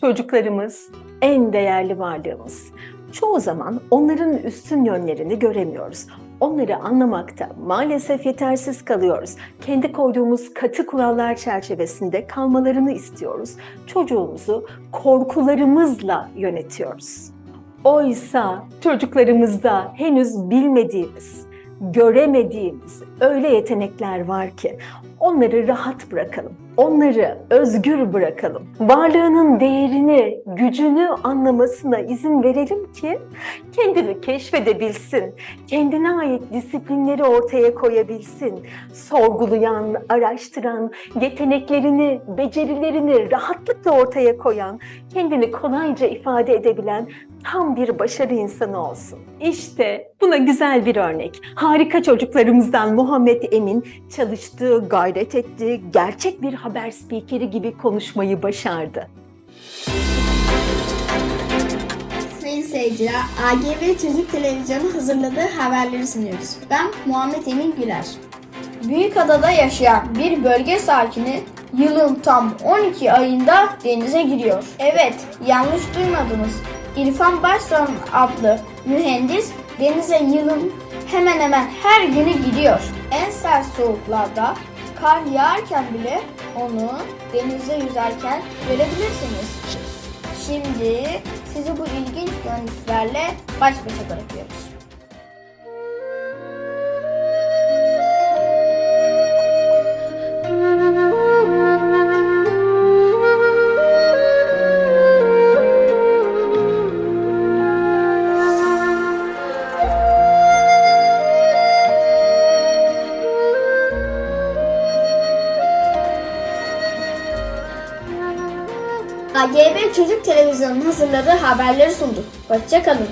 Çocuklarımız en değerli varlığımız. Çoğu zaman onların üstün yönlerini göremiyoruz. Onları anlamakta maalesef yetersiz kalıyoruz. Kendi koyduğumuz katı kurallar çerçevesinde kalmalarını istiyoruz. Çocuğumuzu korkularımızla yönetiyoruz. Oysa çocuklarımızda henüz bilmediğimiz, göremediğimiz öyle yetenekler var ki onları rahat bırakalım. Onları özgür bırakalım. Varlığının değerini, gücünü anlamasına izin verelim ki kendini keşfedebilsin. Kendine ait disiplinleri ortaya koyabilsin. Sorgulayan, araştıran, yeteneklerini, becerilerini rahatlıkla ortaya koyan, kendini kolayca ifade edebilen tam bir başarı insanı olsun. İşte buna güzel bir örnek. Harika çocuklarımızdan Muhammed Emin çalıştığı, gayret ettiği, gerçek bir haber spikeri gibi konuşmayı başardı. Sayın seyirciler, AGV Çocuk Televizyonu hazırladığı haberleri sunuyoruz. Ben Muhammed Emin Güler. Büyükada'da yaşayan bir bölge sakini yılın tam 12 ayında denize giriyor. Evet, yanlış duymadınız. İrfan Başson adlı mühendis denize yılın hemen hemen her günü gidiyor. En sert soğuklarda kar yağarken bile onu denizde yüzerken görebilirsiniz. Şimdi sizi bu ilginç görüntülerle baş başa bırakıyoruz. AGB Çocuk Televizyonu'nun hazırladığı haberleri sunduk. Hoşçakalın.